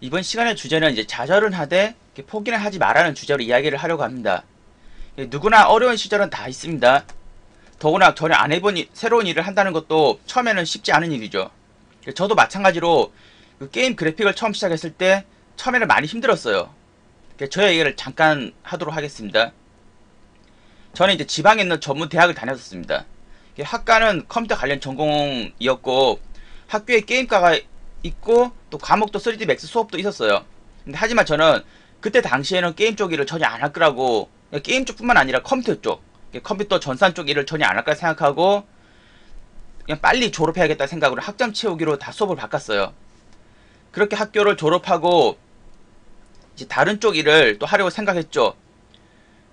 이번 시간의 주제는 이제 좌절은 하되 포기는 하지 말라는 주제로 이야기를 하려고 합니다. 예, 누구나 어려운 시절은 다 있습니다. 더구나 전혀 안 해본 일- 새로운 일을 한다는 것도 처음에는 쉽지 않은 일이죠. 예, 저도 마찬가지로 그 게임 그래픽을 처음 시작했을 때 처음에는 많이 힘들었어요. 예, 저의 얘기를 잠깐 하도록 하겠습니다. 저는 이제 지방에 있는 전문 대학을 다녔었습니다. 예, 학과는 컴퓨터 관련 전공이었고 학교에 게임과가 있고 또 과목도 3D 맥스 수업도 있었어요. 근데 하지만 저는 그때 당시에는 게임 쪽 일을 전혀 안 할 거라고 게임 쪽뿐만 아니라 컴퓨터 쪽 컴퓨터 전산 쪽 일을 전혀 안 할 거라 생각하고 그냥 빨리 졸업해야겠다 생각으로 학점 채우기로 다 수업을 바꿨어요. 그렇게 학교를 졸업하고 이제 다른 쪽 일을 또 하려고 생각했죠.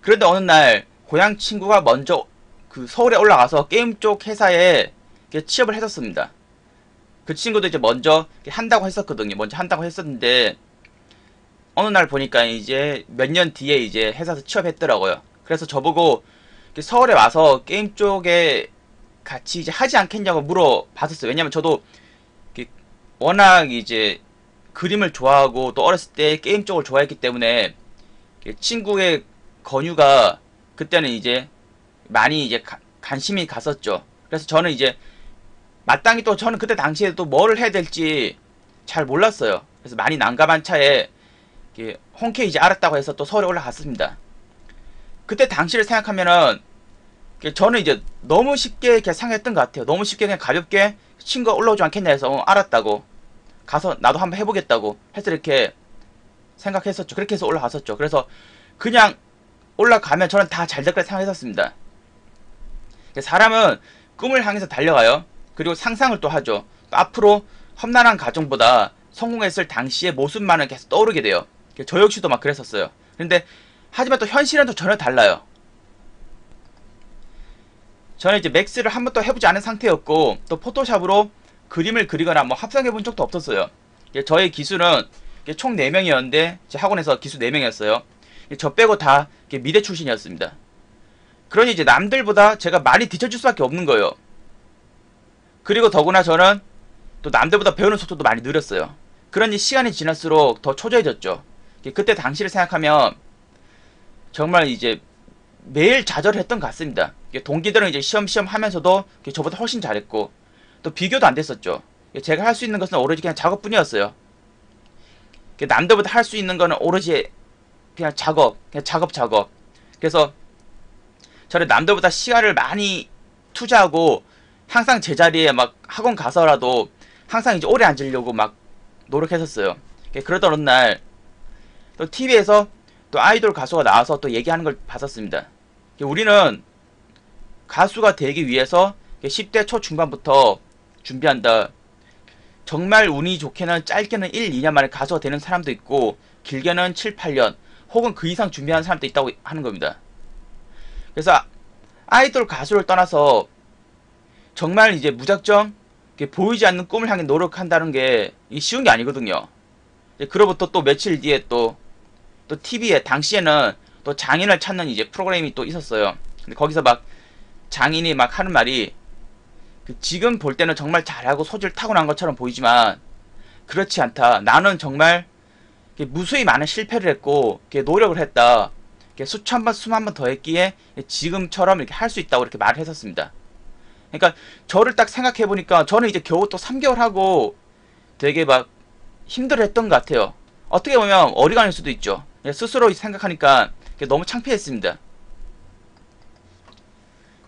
그런데 어느 날 고향 친구가 먼저 그 서울에 올라가서 게임 쪽 회사에 취업을 했었습니다. 그 친구도 이제 먼저 한다고 했었거든요. 먼저 한다고 했었는데 어느 날 보니까 이제 몇 년 뒤에 이제 회사에서 취업했더라고요. 그래서 저보고 서울에 와서 게임 쪽에 같이 이제 하지 않겠냐고 물어봤었어요. 왜냐면 저도 워낙 이제 그림을 좋아하고 또 어렸을 때 게임 쪽을 좋아했기 때문에 친구의 권유가 그때는 이제 많이 이제 가- 관심이 갔었죠. 그래서 저는 이제 마땅히 또 저는 그때 당시에 또 뭐를 해야 될지 잘 몰랐어요. 그래서 많이 난감한 차에 이렇게 홍케 이제 알았다고 해서 또 서울에 올라갔습니다. 그때 당시를 생각하면은 저는 이제 너무 쉽게 이렇게 생각했던 것 같아요. 너무 쉽게 그냥 가볍게 친구가 올라오지 않겠냐 해서 어, 알았다고 가서 나도 한번 해보겠다고 해서 이렇게 생각했었죠. 그렇게 해서 올라갔었죠. 그래서 그냥 올라가면 저는 다 잘 될 거라 생각했었습니다. 사람은 꿈을 향해서 달려가요. 그리고 상상을 또 하죠. 또 앞으로 험난한 가정보다 성공했을 당시의 모습만은 계속 떠오르게 돼요. 저 역시도 막 그랬었어요. 근데 하지만 또 현실은 또 전혀 달라요. 저는 이제 맥스를 한 번도 해보지 않은 상태였고 또 포토샵으로 그림을 그리거나 뭐 합성해 본 적도 없었어요. 저의 이게 총 4명이었는데 제 학원에서 기수 4명이었어요. 저 빼고 다 미대 출신이었습니다. 그러니 이제 남들보다 제가 많이 뒤쳐줄 수밖에 없는 거예요. 그리고 더구나 저는 또 남들보다 배우는 속도도 많이 느렸어요. 그러니 시간이 지날수록 더 초조해졌죠. 그때 당시를 생각하면 정말 이제 매일 좌절했던 것 같습니다. 동기들은 이제 시험시험 하면서도 저보다 훨씬 잘했고 또 비교도 안 됐었죠. 제가 할 수 있는 것은 오로지 그냥 작업뿐이었어요. 남들보다 할 수 있는 거는 오로지 그냥 작업, 그냥 작업, 작업. 그래서 저는 남들보다 시간을 많이 투자하고 항상 제자리에 막 학원 가서라도 항상 이제 오래 앉으려고 막 노력했었어요. 그러던 어느 날 또 TV에서 또 아이돌 가수가 나와서 또 얘기하는 걸 봤었습니다. 우리는 가수가 되기 위해서 10대 초중반부터 준비한다. 정말 운이 좋게는 짧게는 1, 2년 만에 가수가 되는 사람도 있고 길게는 7, 8년 혹은 그 이상 준비하는 사람도 있다고 하는 겁니다. 그래서 아이돌 가수를 떠나서 정말 이제 무작정 보이지 않는 꿈을 향해 노력한다는 게 쉬운 게 아니거든요. 그로부터 또 며칠 뒤에 또, 또 TV에 당시에는 또 장인을 찾는 이제 프로그램이 또 있었어요. 근데 거기서 막 장인이 막 하는 말이 그 지금 볼 때는 정말 잘하고 소질 타고난 것처럼 보이지만 그렇지 않다. 나는 정말 무수히 많은 실패를 했고 노력을 했다. 수천 번, 수만 번 더 했기에 지금처럼 이렇게 할 수 있다고 이렇게 말을 했었습니다. 그러니까 저를 딱 생각해 보니까 저는 이제 겨우 또 3개월 하고 되게 막 힘들어했던 것 같아요. 어떻게 보면 어리광일 수도 있죠. 스스로 생각하니까 너무 창피했습니다.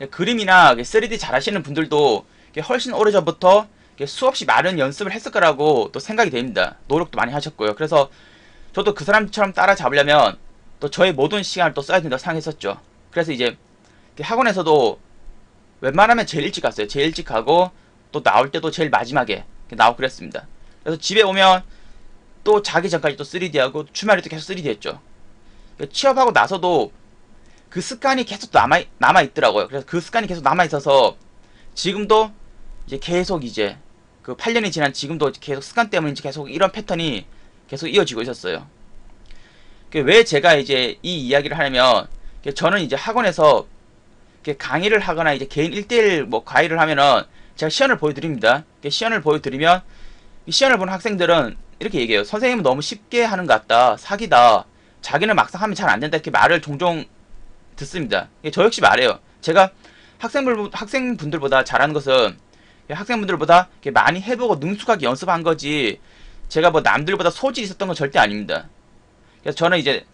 그림이나 3D 잘하시는 분들도 훨씬 오래전부터 수없이 많은 연습을 했을 거라고 또 생각이 됩니다. 노력도 많이 하셨고요. 그래서 저도 그 사람처럼 따라잡으려면 또 저의 모든 시간을 또 써야 된다고 생각했었죠. 그래서 이제 학원에서도 웬만하면 제일 일찍 갔어요. 제일 일찍 가고 또 나올 때도 제일 마지막에 나오고 그랬습니다. 그래서 집에 오면 또 자기 전까지 또 3D 하고 주말에도 계속 3D 했죠. 취업하고 나서도 그 습관이 계속 남아, 남아 있더라고요. 그래서 그 습관이 계속 남아 있어서 지금도 이제 계속 이제 그 8년이 지난 지금도 계속 습관 때문인지 계속 이런 패턴이 계속 이어지고 있었어요. 왜 제가 이제 이 이야기를 하냐면 저는 이제 학원에서 강의를 하거나 이제 개인 1대1 뭐 과외를 하면은 제가 시연을 보여드립니다. 시연을 보여드리면 시연을 보는 학생들은 이렇게 얘기해요. 선생님은 너무 쉽게 하는 것 같다. 사기다. 자기는 막상 하면 잘 안 된다. 이렇게 말을 종종 듣습니다. 예, 저 역시 말해요. 제가 학생들, 학생분들보다 잘하는 것은 예, 학생분들보다 많이 해보고 능숙하게 연습한 거지 제가 뭐 남들보다 소질이 있었던 건 절대 아닙니다. 그래서 저는 이제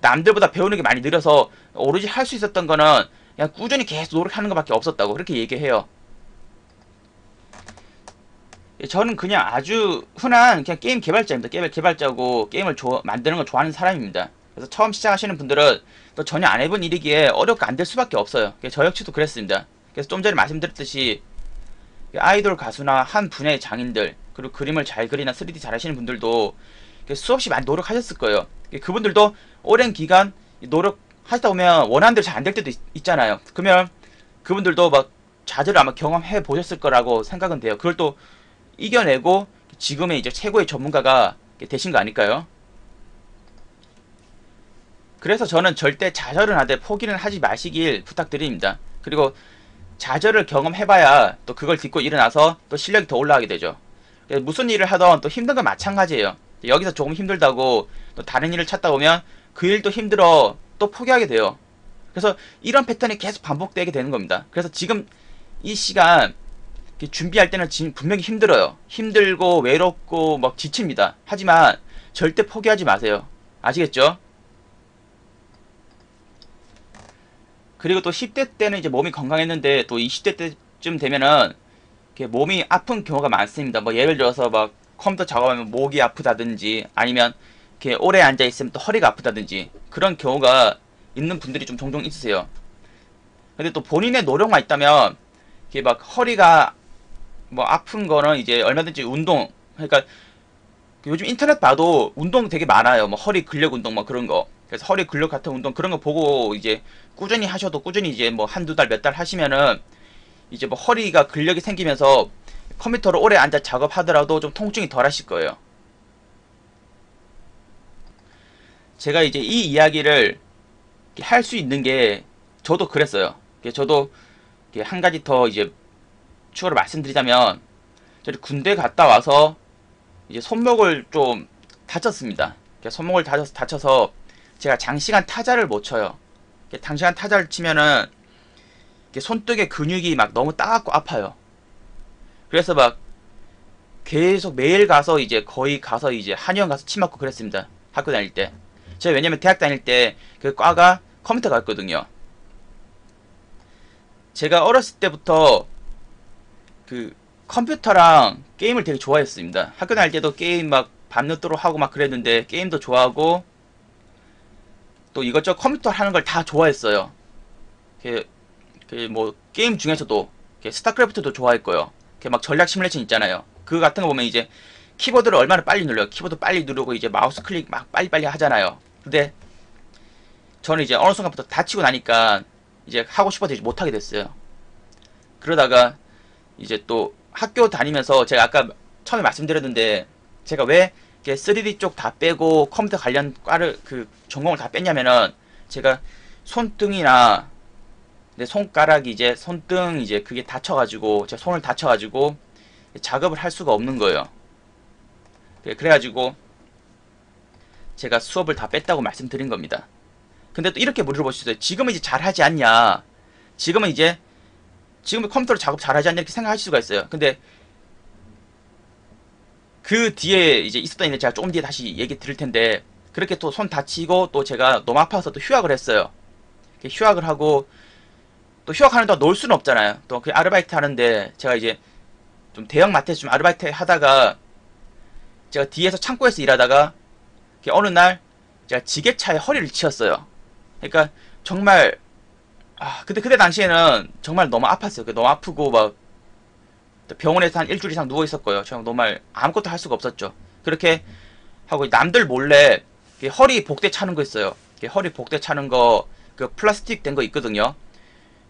남들보다 배우는 게 많이 느려서 오로지 할 수 있었던 거는 그냥 꾸준히 계속 노력하는 것밖에 없었다고 그렇게 얘기해요. 예, 저는 그냥 아주 흔한 그냥 게임 개발자입니다. 게임 개발자고 게임을 조, 만드는 걸 좋아하는 사람입니다. 그래서 처음 시작하시는 분들은 또 전혀 안 해본 일이기에 어렵고 안될 수밖에 없어요. 저 역시도 그랬습니다. 그래서 좀 전에 말씀드렸듯이 아이돌 가수나 한 분야의 장인들 그리고 그림을 잘 그리나 3D 잘 하시는 분들도 수없이 많이 노력하셨을 거예요. 그분들도 오랜 기간 노력 하시다 보면 원하는 대로 잘 안 될 때도 있, 잖아요 그러면 그분들도 막 좌절을 아마 경험해 보셨을 거라고 생각은 돼요. 그걸 또 이겨내고 지금의 이제 최고의 전문가가 되신 거 아닐까요? 그래서 저는 절대 좌절은 하되 포기는 하지 마시길 부탁드립니다. 그리고 좌절을 경험해봐야 또 그걸 딛고 일어나서 또 실력이 더 올라가게 되죠. 무슨 일을 하던 또 힘든 건 마찬가지예요. 여기서 조금 힘들다고 또 다른 일을 찾다 보면 그 일도 힘들어 또 포기하게 돼요. 그래서 이런 패턴이 계속 반복되게 되는 겁니다. 그래서 지금 이 시간 준비할 때는 분명히 힘들어요. 힘들고 외롭고 막 지칩니다. 하지만 절대 포기하지 마세요. 아시겠죠? 그리고 또 10대 때는 이제 몸이 건강했는데 또 20대 때쯤 되면은 몸이 아픈 경우가 많습니다. 뭐 예를 들어서 막 컴퓨터 작업하면 목이 아프다든지 아니면 이렇게 오래 앉아 있으면 또 허리가 아프다든지 그런 경우가 있는 분들이 좀 종종 있으세요. 근데 또 본인의 노력만 있다면 이게 막 허리가 뭐 아픈 거는 이제 얼마든지 운동 그러니까 요즘 인터넷 봐도 운동 되게 많아요. 뭐 허리 근력 운동 뭐 그런 거. 그래서 허리 근력 같은 운동 그런 거 보고 이제 꾸준히 하셔도 꾸준히 이제 뭐 한두 달 몇 달 하시면은 이제 뭐 허리가 근력이 생기면서 컴퓨터로 오래 앉아 작업하더라도 좀 통증이 덜 하실 거예요. 제가 이제 이 이야기를 할 수 있는 게 저도 그랬어요. 저도 한 가지 더 이제 추가로 말씀드리자면 저희 군대 갔다 와서 이제 손목을 좀 다쳤습니다. 손목을 다쳐서, 다쳐서 제가 장시간 타자를 못 쳐요. 장시간 타자를 치면은 손등의 근육이 막 너무 따갑고 아파요. 그래서 막 계속 매일 가서 이제 거의 가서 이제 한의원 가서 침 맞고 그랬습니다. 학교 다닐 때. 제가 왜냐면 대학 다닐 때 그 과가 컴퓨터 갔거든요. 제가 어렸을 때부터 그 컴퓨터랑 게임을 되게 좋아했습니다. 학교 다닐 때도 게임 막 밤늦도록 하고 막 그랬는데 게임도 좋아하고 또 이것저것 컴퓨터 하는 걸 다 좋아했어요. 그, 뭐 게임 중에서도 스타크래프트도 좋아했고요. 막 전략 시뮬레이션 있잖아요. 그 같은 거 보면 이제 키보드를 얼마나 빨리 눌러요. 키보드 빨리 누르고 이제 마우스 클릭 막 빨리빨리 하잖아요. 근데 저는 이제 어느 순간부터 다치고 나니까 이제 하고 싶어도 이제 못하게 됐어요. 그러다가 이제 또 학교 다니면서 제가 아까 처음에 말씀드렸는데 제가 왜 3D 쪽 다 빼고 컴퓨터 관련 과를 그 전공을 다 뺐냐면은 제가 손등이나 내 손가락이 이제 손등 이제 그게 다쳐가지고 제 손을 다쳐가지고 작업을 할 수가 없는 거예요. 그래가지고 제가 수업을 다 뺐다고 말씀드린 겁니다. 근데 또 이렇게 물어보시죠. 지금은 이제 잘하지 않냐? 지금은 이제 지금 컴퓨터로 작업 잘하지 않냐 이렇게 생각하실 수가 있어요. 근데 그 뒤에 이제 있었던 일을 제가 조금 뒤에 다시 얘기 드릴 텐데 그렇게 또 손 다치고 또 제가 너무 아파서 또 휴학을 했어요. 휴학을 하고 또 휴학하는 동안 놀 수는 없잖아요. 또 그 아르바이트 하는데 제가 이제 좀 대형 마트에서 좀 아르바이트 하다가 제가 뒤에서 창고에서 일하다가 어느 날 제가 지게차에 허리를 치었어요. 그러니까 정말 아, 근데 그때 당시에는 정말 너무 아팠어요. 너무 아프고 막 병원에서 한 일주일 이상 누워 있었고요. 저는 정말 아무것도 할 수가 없었죠. 그렇게 하고 남들 몰래 허리 복대 차는 거 있어요. 허리 복대 차는 거 그 플라스틱 된 거 있거든요.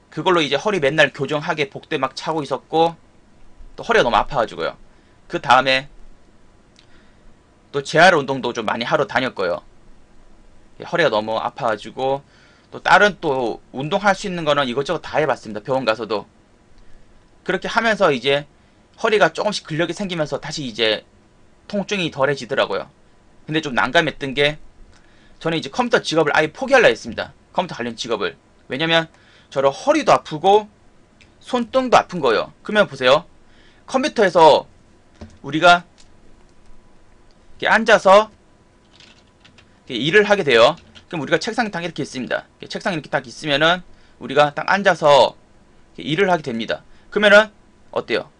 그걸로 이제 허리 맨날 교정하게 복대 막 차고 있었고 또 허리가 너무 아파가지고요. 그 다음에 또 재활 운동도 좀 많이 하러 다녔고요. 허리가 너무 아파가지고 또 다른 또 운동할 수 있는 거는 이것저것 다 해봤습니다. 병원 가서도. 그렇게 하면서 이제 허리가 조금씩 근력이 생기면서 다시 이제 통증이 덜해지더라고요. 근데 좀 난감했던 게 저는 이제 컴퓨터 직업을 아예 포기하려 했습니다. 컴퓨터 관련 직업을. 왜냐면 저는 허리도 아프고 손등도 아픈 거예요. 그러면 보세요. 컴퓨터에서 우리가 앉아서 일을 하게 돼요. 그럼 우리가 책상에 딱 이렇게 있습니다. 책상에 이렇게 딱 있으면은 우리가 딱 앉아서 일을 하게 됩니다. 그러면은 어때요?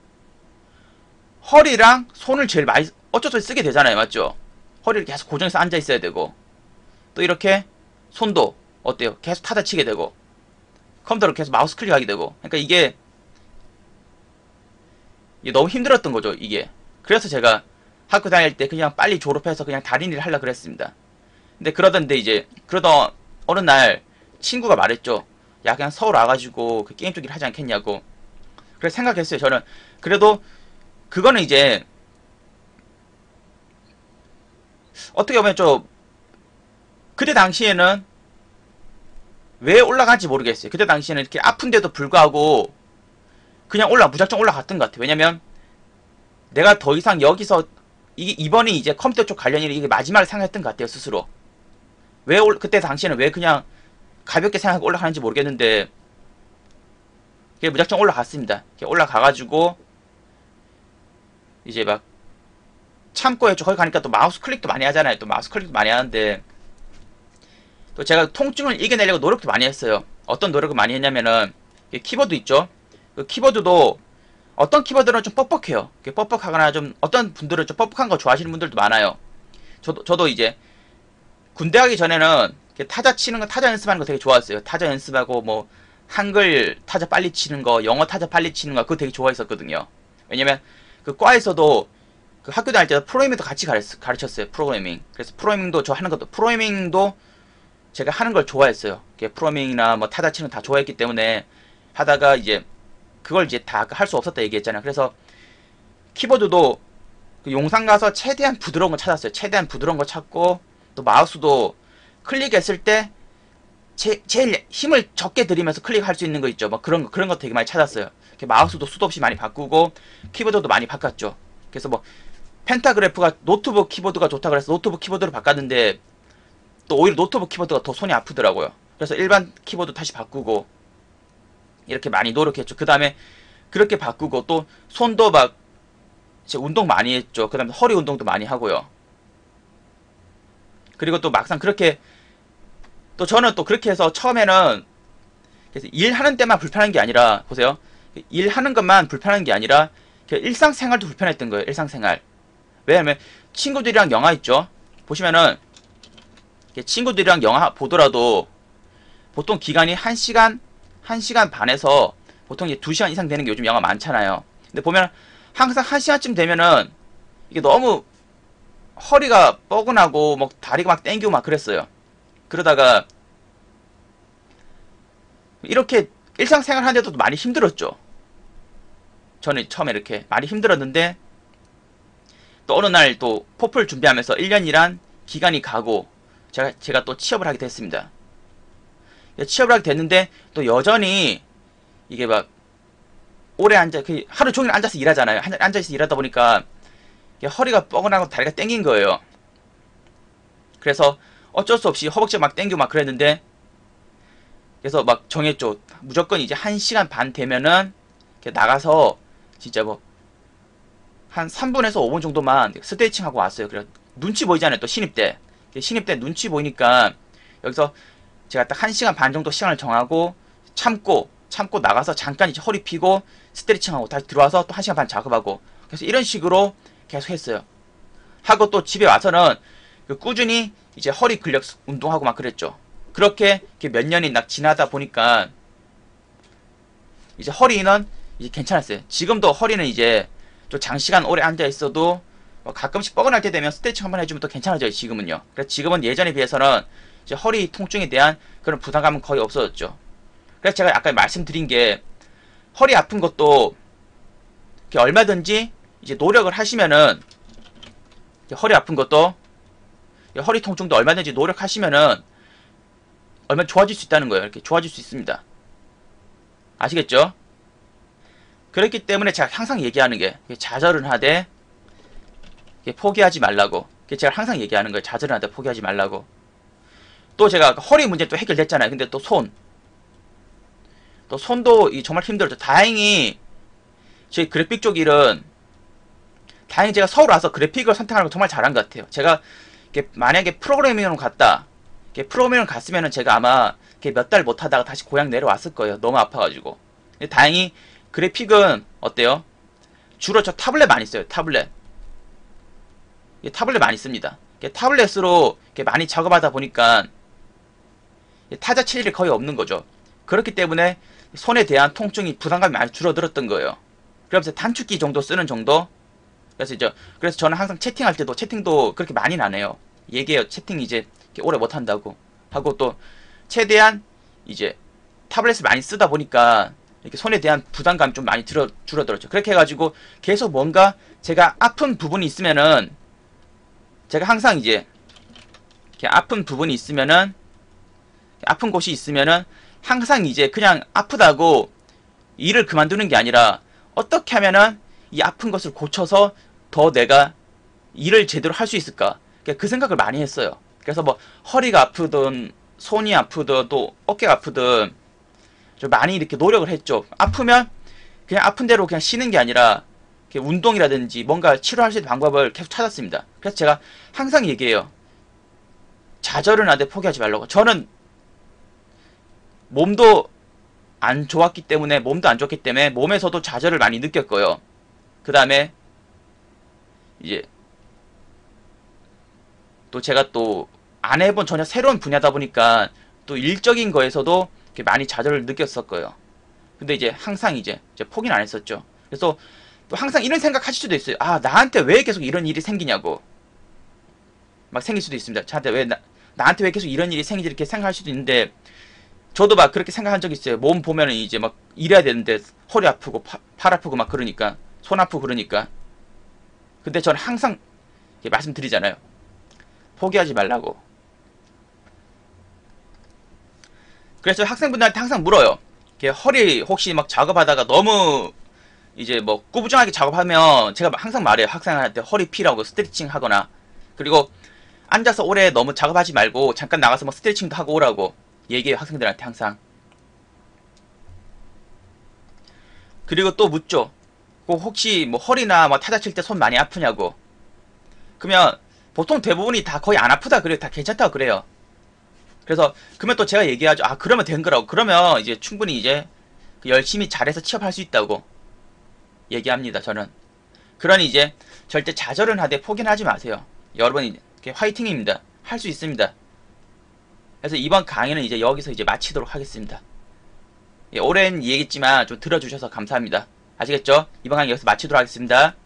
허리랑 손을 제일 많이 어쩔 수 없이 쓰게 되잖아요. 맞죠? 허리를 계속 고정해서 앉아 있어야 되고 또 이렇게 손도 어때요? 계속 타다 치게 되고 컴퓨터로 계속 마우스 클릭하게 되고 그러니까 이게 너무 힘들었던 거죠. 이게 그래서 제가 학교 다닐 때 그냥 빨리 졸업해서 그냥 다른 일을 하려 그랬습니다. 근데 그러던데 이제 그러던 어느 날 친구가 말했죠. 야 그냥 서울 와가지고 그 게임 쪽일 하지 않겠냐고. 그래서 생각했어요. 저는 그래도 그거는 이제 어떻게 보면 좀 그때 당시에는 왜 올라간지 모르겠어요. 그때 당시에는 이렇게 아픈데도 불구하고 그냥 올라 무작정 올라갔던 것 같아요. 왜냐면 내가 더 이상 여기서 이게 이번이 이제 컴퓨터 쪽 관련 일이 이게 마지막을 생각했던 것 같아요 스스로. 왜 올, 그때 당시에는 왜 그냥 가볍게 생각하고 올라가는지 모르겠는데 그게 무작정 올라갔습니다. 올라가가지고 이제 막 참고에 거기 가니까 또 마우스 클릭도 많이 하잖아요. 또 마우스 클릭도 많이 하는데 또 제가 통증을 이겨내려고 노력도 많이 했어요. 어떤 노력을 많이 했냐면은 키보드 있죠. 그 키보드도 어떤 키보드는 좀 뻑뻑해요. 뻑뻑하거나 좀 어떤 분들은 좀 뻑뻑한 거 좋아하시는 분들도 많아요. 저도 저도 이제 군대 가기 전에는 타자 치는 거 타자 연습하는 거 되게 좋아했어요. 타자 연습하고 뭐 한글 타자 빨리 치는 거, 영어 타자 빨리 치는 거 그거 되게 좋아했었거든요. 왜냐면 그 과에서도 그 학교 다닐 때 프로그래밍도 같이 가르, 쳤어요 프로그래밍. 그래서 프로그래밍도 저 하는 것도 프로그래밍도 제가 하는 걸 좋아했어요. 프로그래밍이나 뭐 타자 치는 거다 좋아했기 때문에 하다가 이제 그걸 이제 다 할 수 없었다 얘기했잖아요. 그래서 키보드도 그 용산 가서 최대한 부드러운 거 찾았어요. 최대한 부드러운 거 찾고 또 마우스도 클릭했을 때 제, 제일 힘을 적게 들이면서 클릭할 수 있는 거 있죠. 뭐 그런 거 그런 거 되게 많이 찾았어요. 마우스도 수도 없이 많이 바꾸고 키보드도 많이 바꿨죠. 그래서 뭐 펜타그래프가 노트북 키보드가 좋다 그래서 노트북 키보드로 바꿨는데 또 오히려 노트북 키보드가 더 손이 아프더라고요. 그래서 일반 키보드 다시 바꾸고 이렇게 많이 노력했죠. 그 다음에 그렇게 바꾸고 또 손도 막 운동 많이 했죠. 그 다음에 허리 운동도 많이 하고요. 그리고 또 막상 그렇게 또 저는 또 그렇게 해서 처음에는 일하는 때만 불편한 게 아니라 보세요. 일하는 것만 불편한 게 아니라 일상생활도 불편했던 거예요. 일상생활. 왜냐면 친구들이랑 영화 있죠. 보시면은 친구들이랑 영화 보더라도 보통 기간이 1시간, 1시간 반에서 보통 이제 2시간 이상 되는 게 요즘 영화 많잖아요. 근데 보면 항상 1시간쯤 되면은 이게 너무 허리가 뻐근하고 막 다리가 막 땡기고 막 그랬어요. 그러다가 이렇게 일상생활 하는데도 많이 힘들었죠. 저는 처음에 이렇게 많이 힘들었는데 또 어느 날 또 포플 준비하면서 1년이란 기간이 가고 제가 제가 또 취업을 하게 됐습니다. 취업을 하게 됐는데 또 여전히 이게 막 오래 앉아 그 하루 종일 앉아서 일하잖아요. 앉아서 일하다 보니까 허리가 뻐근하고 다리가 땡긴 거예요. 그래서 어쩔 수 없이 허벅지 막 땡기고 막 그랬는데 그래서 막 정했죠. 무조건 이제 1시간 반 되면은 나가서 진짜 뭐 한 3분에서 5분 정도만 스트레칭 하고 왔어요. 그래 눈치 보이잖아요. 또 신입 때. 신입 때 눈치 보이니까 여기서 제가 딱 1시간 반 정도 시간을 정하고 참고 참고 나가서 잠깐 이제 허리 피고 스트레칭하고 다시 들어와서 또 1시간 반 작업하고 그래서 이런 식으로 계속 했어요. 하고 또 집에 와서는 그 꾸준히 이제 허리 근력 운동하고 막 그랬죠. 그렇게 몇 년이 막 지나다 보니까 이제 허리는 이제 괜찮았어요. 지금도 허리는 이제 좀 장시간 오래 앉아 있어도 뭐 가끔씩 뻐근할 때 되면 스트레칭 한번 해주면 또 괜찮아져요. 지금은요. 그래서 지금은 예전에 비해서는 이제 허리 통증에 대한 그런 부담감은 거의 없어졌죠. 그래서 제가 아까 말씀드린 게 허리 아픈 것도 얼마든지 이제 노력을 하시면은 허리 아픈 것도 허리 통증도 얼마든지 노력하시면은 얼마 좋아질 수 있다는 거예요. 이렇게 좋아질 수 있습니다. 아시겠죠? 그렇기 때문에 제가 항상 얘기하는 게 좌절은 하되 포기하지 말라고. 제가 항상 얘기하는 거예요. 좌절을 하되 포기하지 말라고. 또 제가 허리 문제 또 해결됐잖아요. 근데 또 손. 또 손도 이 정말 힘들었죠. 다행히 저희 그래픽 쪽 일은 다행히 제가 서울 와서 그래픽을 선택하는 거 정말 잘한 것 같아요. 제가 만약에 프로그래밍으로 갔다. 프로그래밍으로 갔으면은 제가 아마 몇 달 못 하다가 다시 고향 내려왔을 거예요. 너무 아파가지고. 다행히 그래픽은 어때요? 주로 저 타블렛 많이 써요. 타블렛. 이 타블렛 많이 씁니다. 타블렛으로 많이 작업하다 보니까 이 타자 칠 일이 거의 없는 거죠. 그렇기 때문에 손에 대한 통증이 부담감이 많이 줄어들었던 거예요. 그러면서 단축키 정도 쓰는 정도. 그래서 이제 그래서 저는 항상 채팅할 때도 채팅도 그렇게 많이 안 해요. 얘기해요. 채팅 이제 오래 못 한다고 하고 또 최대한 이제 타블렛을 많이 쓰다 보니까 이렇게 손에 대한 부담감이 좀 많이 줄어, 줄어들었죠. 그렇게 해가지고 계속 뭔가 제가 아픈 부분이 있으면은 제가 항상 이제 이렇게 아픈 부분이 있으면은 아픈 곳이 있으면은 항상 이제 그냥 아프다고 일을 그만두는 게 아니라 어떻게 하면은 이 아픈 것을 고쳐서 더 내가 일을 제대로 할 수 있을까 그러니까 그 생각을 많이 했어요. 그래서 뭐 허리가 아프든 손이 아프든 또 어깨가 아프든 좀 많이 이렇게 노력을 했죠. 아프면 그냥 아픈 대로 그냥 쉬는 게 아니라 운동이라든지 뭔가 치료할 수 있는 방법을 계속 찾았습니다. 그래서 제가 항상 얘기해요. 좌절은 하되 포기하지 말라고. 저는 몸도 안 좋았기 때문에 몸도 안 좋기 때문에 몸에서도 좌절을 많이 느꼈고요. 그 다음에 이제 또 제가 또 안 해본 전혀 새로운 분야다 보니까 또 일적인 거에서도 많이 좌절을 느꼈을 거예요. 근데 이제 항상 이제, 이제 포기는 안 했었죠. 그래서 또 항상 이런 생각 하실 수도 있어요. 아, 나한테 왜 계속 이런 일이 생기냐고. 막 생길 수도 있습니다. 저한테 왜, 나, 나한테 왜 계속 이런 일이 생기지 이렇게 생각할 수도 있는데, 저도 막 그렇게 생각한 적 있어요. 몸 보면은 이제 막 일해야 되는데 허리 아프고 파, 팔 아프고 막 그러니까, 손 아프고 그러니까. 근데 저는 항상 말씀드리잖아요. 포기하지 말라고. 그래서 학생분들한테 항상 물어요. 허리 혹시 막 작업하다가 너무 이제 뭐 꾸부정하게 작업하면 제가 항상 말해요. 학생한테 허리 피라고 스트레칭 하거나 그리고 앉아서 오래 너무 작업하지 말고 잠깐 나가서 뭐 스트레칭도 하고 오라고 얘기해요. 학생들한테 항상. 그리고 또 묻죠. 혹시 뭐 허리나 뭐 타자 칠 때 손 많이 아프냐고. 그러면 보통 대부분이 다 거의 안 아프다 그래요. 다 괜찮다고 그래요. 그래서 그러면 또 제가 얘기하죠. 아 그러면 된 거라고. 그러면 이제 충분히 이제 열심히 잘해서 취업할 수 있다고 얘기합니다. 저는. 그러니 이제 절대 좌절은 하되 포기는 하지 마세요. 여러분 화이팅입니다. 할 수 있습니다. 그래서 이번 강의는 이제 여기서 이제 마치도록 하겠습니다. 예, 오랜 얘기겠지만 좀 들어주셔서 감사합니다. 아시겠죠? 이번 강의 여기서 마치도록 하겠습니다.